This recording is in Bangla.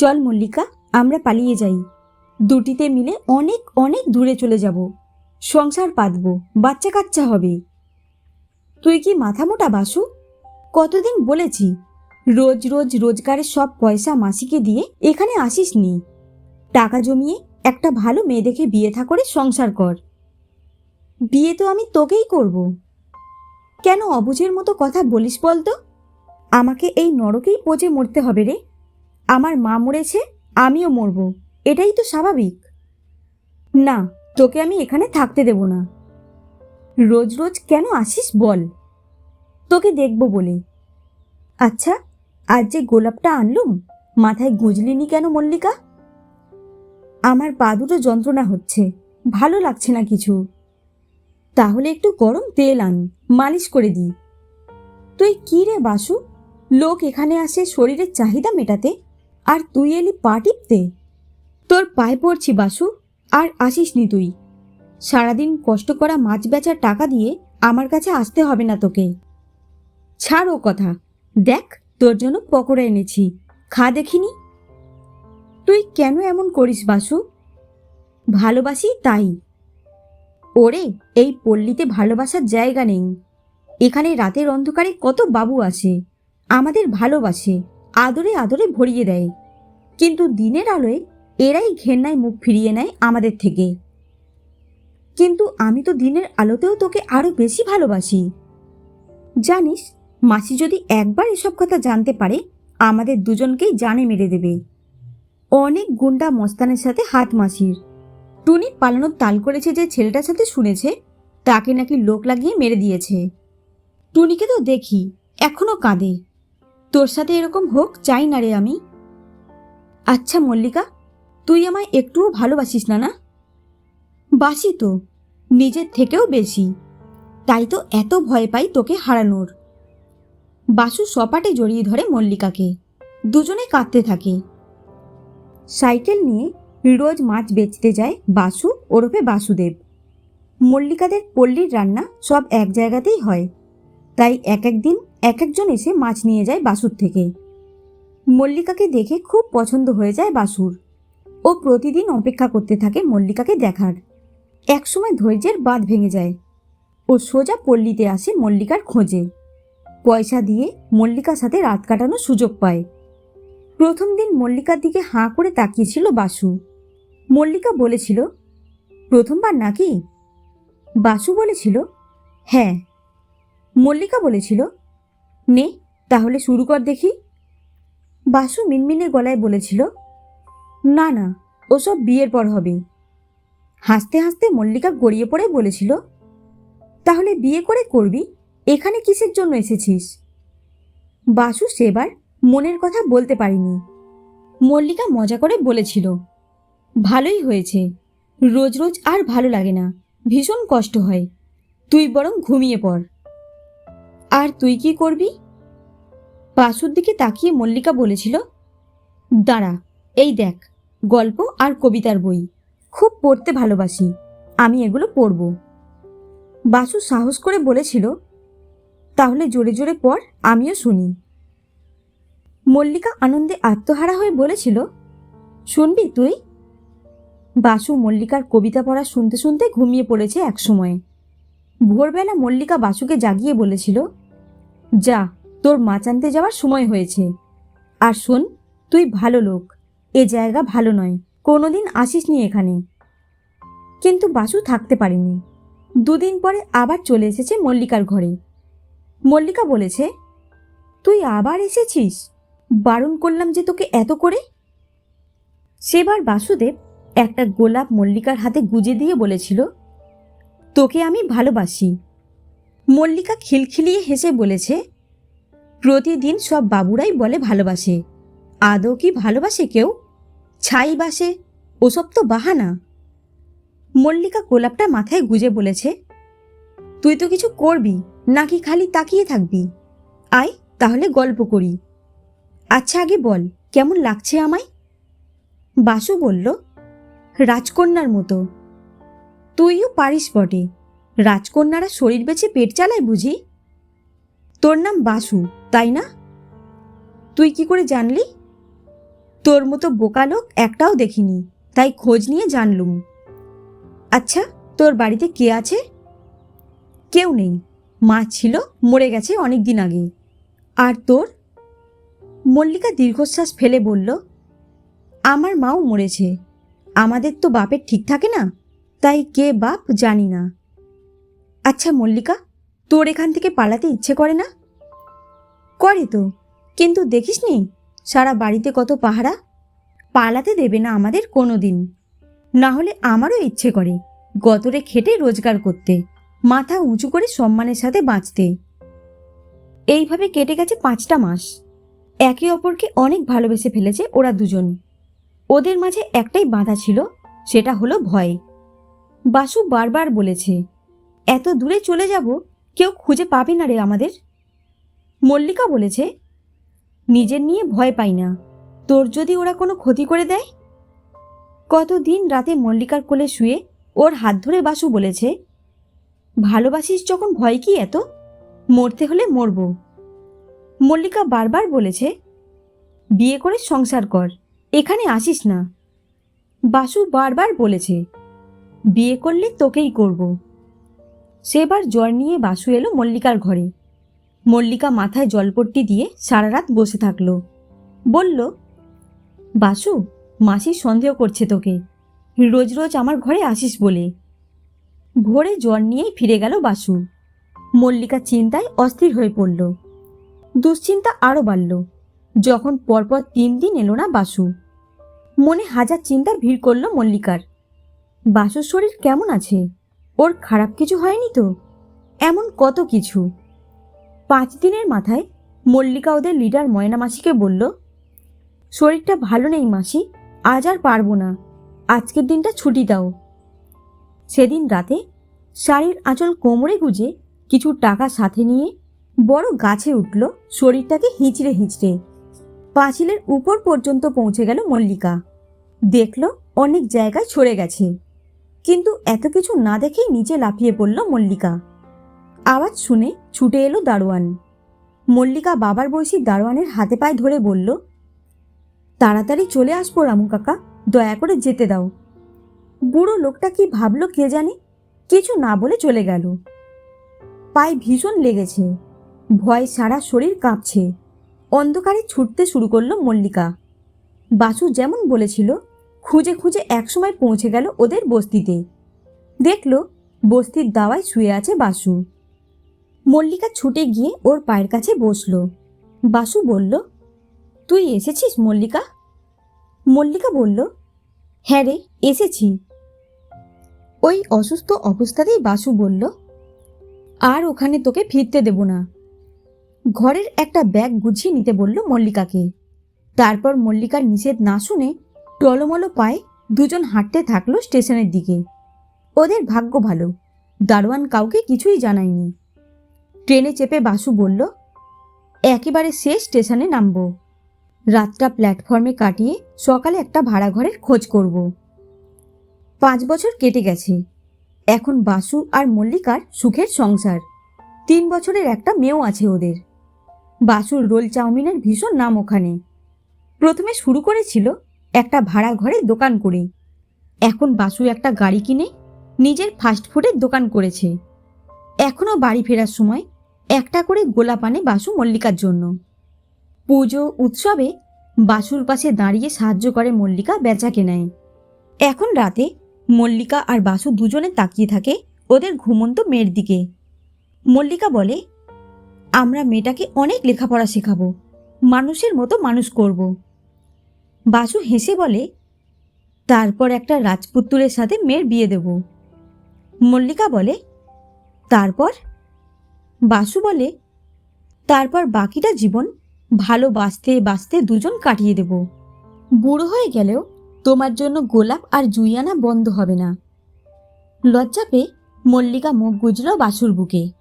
চল মল্লিকা, আমরা পালিয়ে যাই। দুটিতে মিলে অনেক অনেক দূরে চলে যাব। সংসার পাতব বাচ্চা কাচ্চা হবে। তুই কি মাথা মোটা বাসু? কতদিন বলেছি, রোজ রোজ রোজগারের সব পয়সা মাসিকে দিয়ে এখানে আসিস নি। টাকা জমিয়ে একটা ভালো মেয়ে দেখে বিয়ে থা করে সংসার কর। বিয়ে তো আমি তোকেই করব। কেন অবুঝের মতো কথা বলিস বলতো? আমাকে এই নরকেই পচে মরতে হবে রে। আমার মা মরেছে, আমিও মরব। এটাই তো স্বাভাবিক। না, তোকে আমি এখানে থাকতে দেব না। রোজ রোজ কেন আসিস বল। তোকে দেখব বলে। আচ্ছা আজ যে গোলাপটা আনলুম, মাথায় গুজলিনি কেন মল্লিকা? আমার পা দুটো যন্ত্রণা হচ্ছে, ভালো লাগছে না কিছু। তাহলে একটু গরম তেল আন, মালিশ করে দিই তুই কি রে বাসু? লোক এখানে আসে শরীরের চাহিদা মেটাতে আর তুই এলি পা টিপতে? তোর পায়ে পড়ছি বাসু, আর আসিস নি তুই। সারাদিন কষ্ট করা মাছ বেচার টাকা দিয়ে আমার কাছে আসতে হবে না তোকে। ছাড় ও কথা, দেখ তোর জন্য পকোড়া এনেছি, খা দেখিনি। তুই কেন এমন করিস বাসু? ভালোবাসি তাই। ওরে, এই পল্লীতে ভালোবাসার জায়গা নেই। এখানে রাতের অন্ধকারে কত বাবু আসে, আমাদের ভালোবাসে। আদরে আদরে ভরিয়ে দেয়। কিন্তু দিনের আলোয় এরাই ঘেন্নায় মুখ ফিরিয়ে নেয় আমাদের থেকে। কিন্তু আমি তো দিনের আলোতেও তোকে আরও বেশি ভালোবাসি। জানিস, মাসি যদি একবার এসব কথা জানতে পারে, আমাদের দুজনকেই জানে মেরে দেবে। অনেক গুন্ডা মস্তানের সাথে হাত মাসির। টুনি পালানোর তাল করেছে যে ছেলেটার সাথে শুনেছে, তাকে নাকি লোক লাগিয়ে মেরে দিয়েছে। টুনিকে তো দেখি, এখনও কাঁদে। তোর সাথে এরকম হোক, চাই না রে আমি। আচ্ছা মল্লিকা, তুই আমায় একটুও ভালোবাসিস না না? বাসি তো, নিজের থেকেও বেশি। তাই তো এত ভয় পাই তোকে হারানোর। বাসু সপাটে জড়িয়ে ধরে মল্লিকাকে। দুজনে কাঁদতে থাকে। সাইকেল নিয়ে রোজ মাছ বেচতে যায় বাসু ওরফে বাসুদেব। মল্লিকাদের পল্লীর রান্না সব এক জায়গাতেই হয়। তাই এক এক দিন এক একজন এসে মাছ নিয়ে যায় বাসুর থেকে। মল্লিকাকে দেখে খুব পছন্দ হয়ে যায় বাসুর। ও প্রতিদিন অপেক্ষা করতে থাকে মল্লিকাকে দেখার। একসময় ধৈর্যের বাঁধ ভেঙে যায়। ও সোজা পল্লীতে আসে মল্লিকার খোঁজে। পয়সা দিয়ে মল্লিকার সাথে রাত কাটানোর সুযোগ পায়। প্রথম দিন মল্লিকার দিকে হাঁ করে তাকিয়েছিল বাসু। মল্লিকা বলেছিল, প্রথমবার নাকি? বাসু বলেছিল হ্যাঁ। মল্লিকা বলেছিল নে, তাহলে শুরু কর দেখি। বাসু মিনমিনে গলায় বলেছিল, না না, ওসব বিয়ের পর হবে। হাসতে হাসতে মল্লিকা গড়িয়ে পড়ে বলেছিল, তাহলে বিয়ে করে করবি? এখানে কিসের জন্য এসেছিস? বাসু সেবার মনের কথা বলতে পারিনি। মল্লিকা মজা করে বলেছিল, ভালোই হয়েছে। রোজ রোজ আর ভালো লাগে না। ভীষণ কষ্ট হয়। তুই বরং ঘুমিয়ে পড়। আর তুই কি করবি? বাসুর দিকে তাকিয়ে মল্লিকা বলেছিল, দাঁড়া, এই দেখ, গল্প আর কবিতার বই। খুব পড়তে ভালোবাসি, আমি এগুলো পড়ব। বাসু সাহস করে বলেছিল, তাহলে জোরে জোরে পড়, আমিও শুনি। মল্লিকা আনন্দে আত্মহারা হয়ে বলেছিল, শুনবি তুই? বাসু মল্লিকার কবিতা পড়া শুনতে শুনতে ঘুমিয়ে পড়েছে একসময়ে। ভোরবেলা মল্লিকা বাসুকে জাগিয়ে বলেছিল যা, তোর মাছ আনতে যাওয়ার সময় হয়েছে। আর শোন, তুই ভালো লোক, এ জায়গা ভালো নয়, কোনোদিন আসিসনি এখানে। কিন্তু বাসু থাকতে পারেনি। দুদিন পরে আবার চলে এসেছে মল্লিকার ঘরে। মল্লিকা বলেছে, তুই আবার এসেছিস? বারণ করলাম যে তোকে এত করে? সেবার বাসুদেব একটা গোলাপ মল্লিকার হাতে গুজে দিয়ে বলেছিল, তোকে আমি ভালোবাসি মল্লিকা খিলখিলিয়ে হেসে বলেছে, প্রতিদিন সব বাবুরাই বলে ভালোবাসে। আদৌ কি ভালোবাসে কেউ? ছাই বাসে, ওসব তো বাহানা। মল্লিকা গোলাপটা মাথায় গুজে বলেছে, তুই তো কিছু করবি, নাকি খালি তাকিয়ে থাকবি? আয়, তাহলে গল্প করি। আচ্ছা আগে বল, কেমন লাগছে আমায়? বাসু বলল, রাজকন্যার মতো। তুইও পারিস বটে। রাজকন্যারা শরীর বেছে পেট চালায় বুঝি? তোর নাম বাসু, তাই না? তুই কি করে জানলি? তোর মতো বোকা লোক একটাও দেখিনি, তাই খোঁজ নিয়ে জানলুম। আচ্ছা তোর বাড়িতে কে আছে? কেউ নেই। মা ছিল, মরে গেছে অনেক দিন আগে। আর তোর? মল্লিকা দীর্ঘশ্বাস ফেলে বলল, আমার মাও মরেছে। আমাদের তো বাপের ঠিক থাকে না, তাই কে বাপ জানি না। আচ্ছা মল্লিকা, তোর এখান থেকে পালাতে ইচ্ছে করে না? করে তো, কিন্তু দেখিসনি সারা বাড়িতে কত পাহারা? পালাতে দেবে না আমাদের কোনো দিন না হলে আমারও ইচ্ছে করে গতরে খেটে রোজগার করতে, মাথা উঁচু করে সম্মানের সাথে বাঁচতে। এইভাবে কেটে গেছে পাঁচটা মাস। একে অপরকে অনেক ভালোবেসে ফেলেছে ওরা দুজন। ওদের মাঝে একটাই বাধা ছিল, সেটা হলো ভয়। বাসু বারবার বলেছে এত দূরে চলে যাব, কেউ খুঁজে পাবে না রে আমাদের। মল্লিকা বলেছে, নিজের নিয়ে ভয় পাই না। তোর যদি ওরা কোনো ক্ষতি করে দেয়? কতদিন রাতে মল্লিকার কোলে শুয়ে ওর হাত ধরে বাসু বলেছে, ভালোবাসিস যখন ভয় কি এত? মরতে হলে মরব। মল্লিকা বারবার বলেছে, বিয়ে করে সংসার কর, এখানে আসিস না। বাসু বারবার বলেছে, বিয়ে করলে তোকেই করব। সেবার জ্বর নিয়ে বাসু এলো মল্লিকার ঘরে। মল্লিকা মাথায় জলপট্টি দিয়ে সারা রাত বসে থাকল। বলল, বাসু, মাসি সন্দেহ করছে তোকে। রোজ রোজ আমার ঘরে আসিস বলে। ভোরে জ্বর নিয়েই ফিরে গেল বাসু। মল্লিকা চিন্তায় অস্থির হয়ে পড়ল। দুশ্চিন্তা আরও বাড়ল। যখন পরপর তিন দিন এলো না বাসু। মনে হাজার চিন্তার ভিড় করল মল্লিকার। বাসুর শরীর কেমন আছে? ওর খারাপ কিছু হয়নি তো? এমন কত কিছু? পাঁচ দিনের মাথায় মল্লিকা ওদের লিডার ময়না মাসিকে বলল, শরীরটা ভালো নেই মাসি, আজ আর পারব না। আজকের দিনটা ছুটি দাও। সেদিন রাতে শাড়ির আঁচল কোমরে গুজে কিছু টাকা সাথে নিয়ে বড় গাছে উঠল শরীরটাকে হিঁচড়ে হিঁচড়ে। পাঁচিলের উপর পর্যন্ত পৌঁছে গেল মল্লিকা। দেখল অনেক জায়গায় ছড়ে গেছে। কিন্তু এত কিছু না দেখেই নিচে লাফিয়ে পড়ল মল্লিকা। আওয়াজ শুনে ছুটে এলো দারোয়ান। মল্লিকা বাবার বয়সী দারোয়ানের হাতে পায়ে ধরে বলল, তাড়াতাড়ি চলে আসব রামু কাকা, দয়া করে যেতে দাও। বুড়ো লোকটা কি ভাবলো কে জানে? কিছু না বলে চলে গেল। পায়ে ভীষণ লেগেছে। ভয় সারা শরীর কাঁপছে। অন্ধকারে ছুটতে শুরু করল মল্লিকা। বাসু যেমন বলেছিল খুঁজে খুঁজে একসময় পৌঁছে গেল ওদের বস্তিতে। দেখল বস্তির দাওয়ায় শুয়ে আছে বাসু। মল্লিকা ছুটে গিয়ে ওর পায়ের কাছে বসল। বাসু বলল, তুই এসেছিস মল্লিকা? মল্লিকা বলল হ্যাঁ রে, এসেছি। ওই অসুস্থ অবস্থাতেই বাসু বলল, আর ওখানে তোকে ফিরতে দেব না। ঘরের একটা ব্যাগ গুছিয়ে নিতে বলল মল্লিকাকে। তারপর মল্লিকার নিষেধ না শুনে টলমলো পায়ে দুজন হাঁটতে থাকল স্টেশনের দিকে। ওদের ভাগ্য ভালো। দারোয়ান কাউকে কিছুই জানায়নি। ট্রেনে চেপে বাসু বলল, একেবারে শেষ স্টেশনে নামবো। রাতটা প্ল্যাটফর্মে কাটিয়ে সকালে একটা ভাড়া ঘরের খোঁজ করব। পাঁচ বছর কেটে গেছে। এখন বাসু আর মল্লিকার সুখের সংসার। তিন বছরের একটা মেয়েও আছে ওদের। বাসুর রোল চাউমিনের ভীষণ নাম ওখানে। প্রথমে শুরু করেছিল একটা ভাড়া ঘরে দোকান করে। এখন বাসু একটা গাড়ি কিনে নিজের ফাস্টফুডের দোকান করেছে। এখনও বাড়ি ফেরার সময় একটা করে গোলাপ আনে বাসু মল্লিকার জন্য। পুজো, উৎসবে বাসুর পাশে দাঁড়িয়ে সাহায্য করে মল্লিকা বেচা কেনায়। এখন রাতে মল্লিকা আর বাসু দুজনে তাকিয়ে থাকে ওদের ঘুমন্ত মেয়ের দিকে। মল্লিকা বলে, আমরা মেয়েটাকে অনেক লেখাপড়া শেখাবো। মানুষের মতো মানুষ করব। বাসু হেসে বলে, তারপর একটা রাজপুত্তুরের সাথে মেয়ের বিয়ে দেব। মল্লিকা বলে, তারপর? বাসু বলে, তারপর বাকিটা জীবন ভালো বাঁচতে বাঁচতে দুজন কাটিয়ে দেব। বুড়ো হয়ে গেলেও তোমার জন্য গোলাপ আর জুইয়ানা বন্ধ হবে না। লজ্জা পেয়ে মল্লিকা মুখ গুজল বাসুর বুকে।